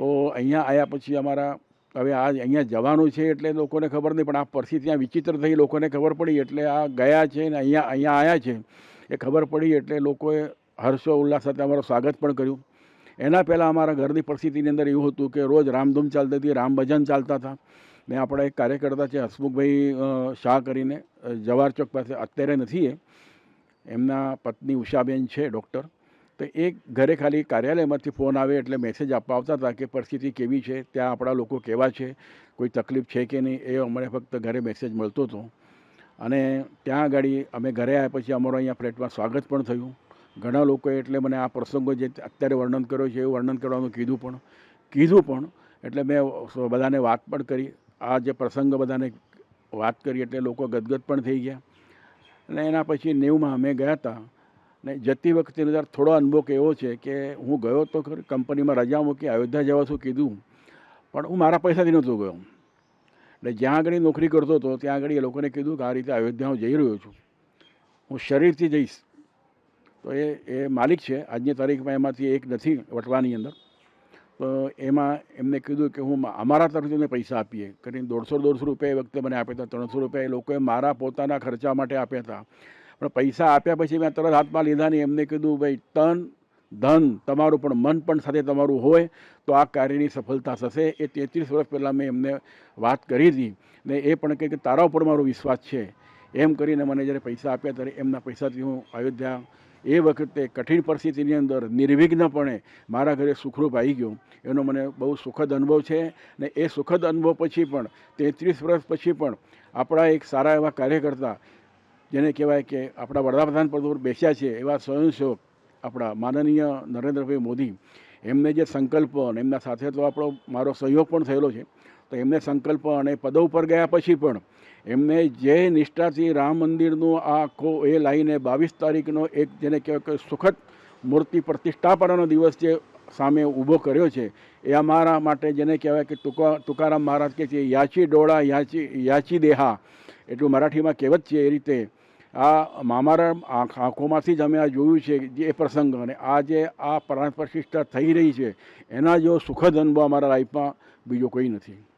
તો અહીંયા આવ્યા પછી અમારા, હવે આ અહીંયા જવાનું છે એટલે લોકોને ખબર નહીં, પણ આ પરથી ત્યાં વિચિત્ર થઈ લોકોને ખબર પડી એટલે આ ગયા છે ને અહીંયા અહીંયા આવ્યા છે એ ખબર પડી એટલે લોકોએ હર્ષો ઉલ્લાસ સાથે અમારું સ્વાગત પણ કર્યું. એના પહેલાં અમારા ઘરની પરિસ્થિતિની અંદર એવું હતું કે રોજ રામધૂમ ચાલતી હતી, રામ ભજન ચાલતા હતા. ને આપણા એક કાર્યકર્તા છે હસમુખભાઈ શાહ કરીને જવાહર ચોક પાસે અત્યારે નથી એ. એમના પત્ની ઉષાબેન છે, ડૉક્ટર. તો એ ઘરે ખાલી કાર્યાલયમાંથી ફોન આવે એટલે મેસેજ આપવા આવતા હતા કે પરિસ્થિતિ કેવી છે, ત્યાં આપણા લોકો કેવા છે, કોઈ તકલીફ છે કે નહીં, એ અમને ફક્ત ઘરે મેસેજ મળતો હતો. અને ત્યાં આગળ અમે ઘરે આવ્યા પછી અમારો અહીંયા ફ્લેટમાં સ્વાગત પણ થયું. ઘણા લોકોએ એટલે મને આ પ્રસંગો જે અત્યારે વર્ણન કર્યો છે એવું વર્ણન કરવાનું કીધું પણ કીધું પણ, એટલે મેં બધાને વાત પણ કરી. આ જે પ્રસંગ બધાને વાત કરી એટલે લોકો ગદગદ પણ થઈ ગયા. અને એના પછી નેવમાં અમે ગયા હતા. ને જતી વખતે અંદર થોડો અનુભવ એવો છે કે હું ગયો તો ખરી, કંપનીમાં રજા મૂકી અયોધ્યા જવા શું કીધું. પણ હું મારા પૈસાથી નહોતો ગયો. એટલે જ્યાં આગળ નોકરી કરતો હતો, ત્યાં આગળ એ લોકોને કીધું કે આ રીતે અયોધ્યા હું જઈ રહ્યો છું. હું શરીરથી જઈશ. તો એ એ માલિક છે. આજની તારીખમાં એમાંથી એક નથી વટવાની અંદર. તો એમાં એમને કીધું કે હું અમારા તરફથી અમે પૈસા આપીએ. કરીને દોઢસો દોઢસો રૂપિયા એ વખતે મને આપ્યા હતા. ત્રણસો રૂપિયા એ લોકોએ મારા પોતાના ખર્ચા માટે આપ્યા હતા. પણ પૈસા આપ્યા પછી મેં તરત હાથમાં લીધા નહીં એમને કીધું, ભાઈ, તન, ધન તમારું પણ મન પણ સાથે તમારું હોય તો આ કાર્યની સફળતા થશે. એ તેત્રીસ વર્ષ પહેલાં મેં એમને વાત કરી હતી ને એ પણ કહે કે, તારા ઉપર મારો વિશ્વાસ છે. એમ કરીને મને જ્યારે પૈસા આપ્યા ત્યારે એમના પૈસાથી હું અયોધ્યા એ વખતે કઠિન પરિસ્થિતિની અંદર નિર્વિઘ્નપણે મારા ઘરે સુખરૂપ આવી ગયો. એનો મને બહુ સુખદ અનુભવ છે ને એ સુખદ અનુભવ પછી પણ તેત્રીસ વર્ષ પછી પણ આપણા એક સારા એવા કાર્યકર્તા જેને કહેવાય કે આપણા વડાપ્રધાન પદ ઉપર બેસ્યા છે એવા સ્વયંસેવક આપણા માનનીય નરેન્દ્રભાઈ મોદી, એમને જે સંકલ્પ અને એમના સાથે તો આપણો મારો સહયોગ પણ થયેલો છે, તો એમને સંકલ્પ અને પદ ઉપર ગયા પછી પણ એમને જે નિષ્ઠાથી રામ મંદિરનું આ આખો એ લાઈને બાવીસ તારીખનો એક જેને કહેવાય કે સુખદ મૂર્તિ પ્રતિષ્ઠાપનાનો દિવસ જે સામે ઊભો કર્યો છે, એ અમારા માટે જેને કહેવાય કે ટૂંકા તુકારામ મહારાજ કે છે, યાચી ડોળા, યાચી યાચી દેહા. એટલું મરાઠીમાં કહેવત છે એ રીતે આ અમારા આંખ આંખોમાંથી જ અમે આ જોયું છે જે એ પ્રસંગ અને આ જે આ પ્રાણ પ્રતિષ્ઠા થઈ રહી છે, એના જો સુખદ અનુભવ અમારા લાઈફમાં બીજો કોઈ નથી.